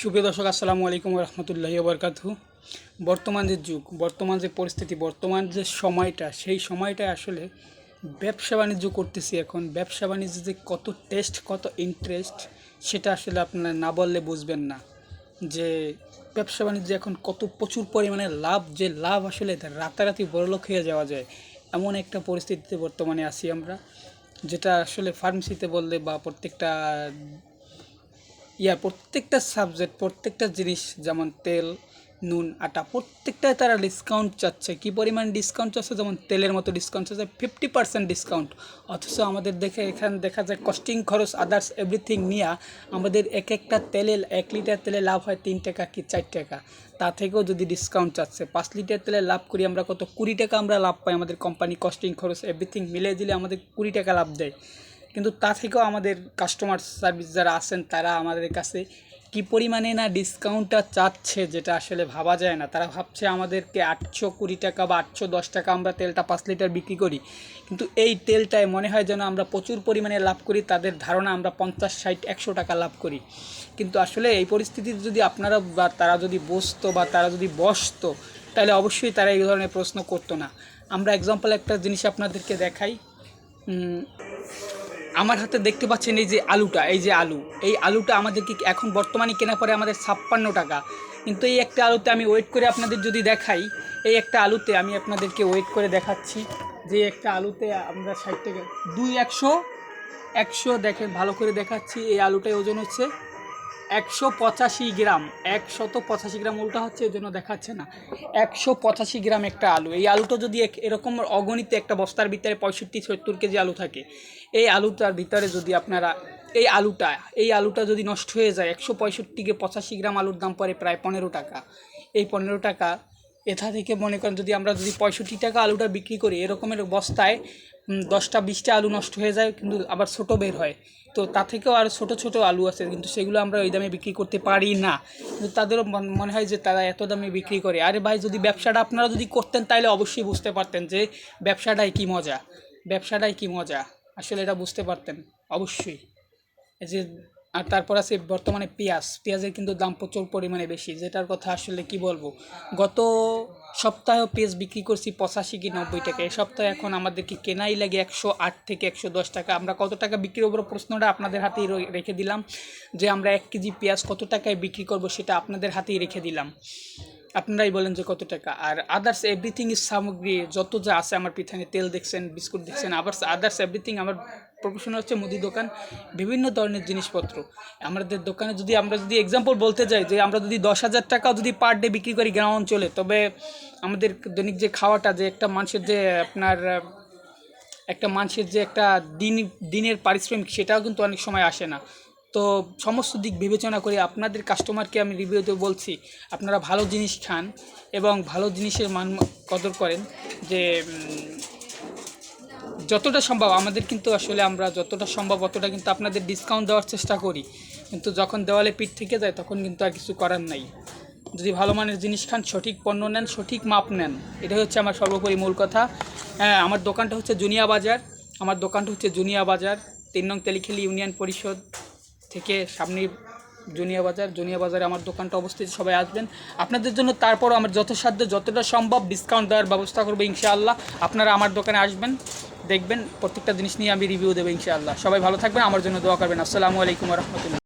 সুপ্রিয় দর্শক, আসসালামু আলাইকুম রহমতুল্লাহি বরকাতু বর্তমান যে যুগ, বর্তমান যে পরিস্থিতি, বর্তমান যে সময়টা, সেই সময়টা আসলে ব্যবসা বাণিজ্য করতেছি এখন। ব্যবসা বাণিজ্য যে কত টেস্ট কত ইন্টারেস্ট সেটা আসলে আপনারা না বললে বুঝবেন না। যে ব্যবসা বাণিজ্য এখন কত প্রচুর পরিমাণে লাভ, যে লাভ আসলে রাতারাতি বড়লোক হয়ে যাওয়া যায়, এমন একটা পরিস্থিতিতে বর্তমানে আছি আমরা, যেটা আসলে ফার্মেসিতে বললে বা প্রত্যেকটা ইয়া, প্রত্যেকটা সাবজেক্ট প্রত্যেকটা জিনিস, যেমন তেল, নুন, আটা, প্রত্যেকটায় তারা ডিসকাউন্ট চাচ্ছে। কী পরিমাণ ডিসকাউন্ট চাচ্ছে? যেমন তেলের মতো ডিসকাউন্ট চাচ্ছে ফিফটি পার্সেন্ট ডিসকাউন্ট অথচ আমাদের দেখে এখানে দেখা যায় কস্টিং খরচ আদার্স এভরিথিং নিয়ে আমাদের এক একটা তেলে, এক লিটার তেলে লাভ হয় তিন টাকা কি চার টাকা। তা থেকেও যদি ডিসকাউন্ট চাচ্ছে, পাঁচ লিটার তেলে লাভ করি আমরা কত কুড়ি টাকা আমরা লাভ পাই আমাদের কোম্পানি কস্টিং খরচ এভরিথিং মিলে দিলে আমাদের কুড়ি টাকা লাভ দেয়। কিন্তু তা থেকেও আমাদের কাস্টমার সার্ভিস যারা আছেন, তারা আমাদের কাছে কি পরিমাণে না ডিসকাউন্টটা চাচ্ছে যেটা আসলে ভাবা যায় না। তারা ভাবছে আমাদেরকে আটশো কুড়ি টাকা বা আটশো দশ টাকা আমরা তেলটা পাঁচ লিটার বিক্রি করি। কিন্তু এই তেলটায় মনে হয় যেন আমরা প্রচুর পরিমাণে লাভ করি, তাদের ধারণা আমরা পঞ্চাশ, ষাট, একশো টাকা লাভ করি। কিন্তু আসলে এই পরিস্থিতিতে যদি আপনারা বা তারা যদি বসতো বা তারা যদি বসতো, তাহলে অবশ্যই তারা এই ধরনের প্রশ্ন করতো না। আমরা এক্সাম্পল একটা জিনিস আপনাদেরকে দেখাই। আমার হাতে দেখতে পাচ্ছেন এই যে আলুটা, এই যে আলু। এই আলুটা আমাদেরকে এখন বর্তমানে কেনা পরে আমাদের ছাপ্পান্ন টাকা। কিন্তু এই একটা আলুতে আমি ওয়েট করে আপনাদের যদি দেখাই, এই একটা আলুতে আমি আপনাদেরকে ওয়েট করে দেখাচ্ছি যে একটা আলুতে আমরা ষাট টাকা, দুই একশো একশো দেখেন, ভালো করে দেখাচ্ছি, এই আলুটাই ওজন হচ্ছে। একশো পঁচাশি গ্রাম, একশত পঁচাশি গ্রাম উল্টা হচ্ছে, এই জন্য দেখাচ্ছে না। একশো পঁচাশি গ্রাম একটা আলু। এই আলুটা যদি এরকম অগণিত একটা বস্তার ভিতরে পঁয়ষট্টি, সত্তর কেজি আলু থাকে, এই আলুটার ভিতরে যদি আপনারা এই আলুটা এই আলুটা যদি নষ্ট হয়ে যায়, একশো পঁয়ষট্টিকে পঁচাশি গ্রাম আলুর দাম পড়ে প্রায় পনেরো টাকা। এই পনেরো টাকা, এথা থেকে মনে করেন যদি আমরা যদি পঁয়ষট্টি টাকা আলুটা বিক্রি করি, এরকমের বস্তায় দশটা, বিশটা আলু নষ্ট হয়ে যায়, কিন্তু আবার ছোটো বের হয়। তো তা থেকেও আর ছোট ছোট আলু আছে, কিন্তু সেগুলো আমরা ওই দামে বিক্রি করতে পারি না। কিন্তু তাদেরও মন- হয় যে তারা এত দামে বিক্রি করে। আরে ভাই, যদি ব্যবসাটা আপনারা যদি করতেন তাহলে অবশ্যই বুঝতে পারতেন যে ব্যবসাটাই কি মজা। ব্যবসাটাই কি মজা। আসলে এটা বুঝতে পারতেন, অবশ্যই। যে, আর তারপর আছে বর্তমানে পেঁয়াজ। পেঁয়াজের কিন্তু দাম প্রচুর পরিমাণে বেশি। যেটার কথা আসলে কি বলব? গত সপ্তাহে পেজ বিক্রি করছি পঁচাশি কি নব্বই টাকায় সপ্তাহে এখন আমাদেরকে কেনাই লাগে একশো আট থেকে একশো দশ টাকা। আমরা কত টাকা বিক্রি করব প্রশ্নটা আপনাদের হাতেই রেখে দিলাম যে আমরা এক কেজি পেঁয়াজ কত টাকায় বিক্রি করব সেটা আপনাদের হাতেই রেখে দিলাম। আপনারাই বলেন যে কত টাকা। আর আদার্স এভরিথিং ইজ সামগ্রী, যত যা আছে আমার পিছনে তেল দেখছেন, বিস্কুট দেখছেন আবার আদার্স এভরিথিং আমার প্রফেশন হচ্ছে মুদি দোকান, বিভিন্ন ধরনের জিনিসপত্র। আমাদের দোকানে যদি আমরা যদি এক্সাম্পল বলতে যাই যে আমরা যদি দশ হাজার টাকাও যদি পার ডে বিক্রি করি গ্রাম অঞ্চলে, তবে আমাদের দৈনিক যে খাওয়াটা যে একটা মানুষের যে আপনার, একটা মানুষের যে একটা দিন, দিনের পারিশ্রমিক সেটাও কিন্তু অনেক সময় আসে না। তো সমস্ত দিক বিবেচনা করে আপনাদের কাস্টমারকে আমি রিভিউতে বলছি, আপনারা ভালো জিনিস খান এবং ভালো জিনিসের মান কদর করেন যে যতটা সম্ভব আমাদের কিন্তু আসলে আমরা যতটা সম্ভব অতটা কিন্তু আপনাদের ডিসকাউন্ট দেওয়ার চেষ্টা করি। কিন্তু যখন দেওয়ালে পিঠ থেকে যায় তখন কিন্তু আর কিছু করার নাই। যদি ভালো মানের জিনিস খান, সঠিক পণ্য নেন, সঠিক মাপ নেন, এটাই হচ্ছে আমার সর্বোপরি মূল কথা। হ্যাঁ আমার দোকানটা হচ্ছে জুনিয়া বাজার। আমার দোকানটা হচ্ছে জুনিয়া বাজার, তিন নং তেলিখালি ইউনিয়ন পরিষদ। থেকে সামনে জুনিয়া বাজার, জুনিয়া বাজারে আমার দোকানটা অবস্থিত, সবাই আসবেন। আপনাদের জন্য তারপরও আমার যথাসাধ্য যতটা সম্ভব ডিসকাউন্ট দেওয়ার ব্যবস্থা করব ইনশাআল্লাহ। আপনারা আমার দোকানে আসবেন, দেখবেন প্রত্যেকটা জিনিস নিয়ে আমি রিভিউ দেবো ইনশাআল্লাহ। সবাই ভালো থাকবেন, আমার জন্য দোয়া করবেন। আসসালামু আলাইকুম রহমতুল্লাহ।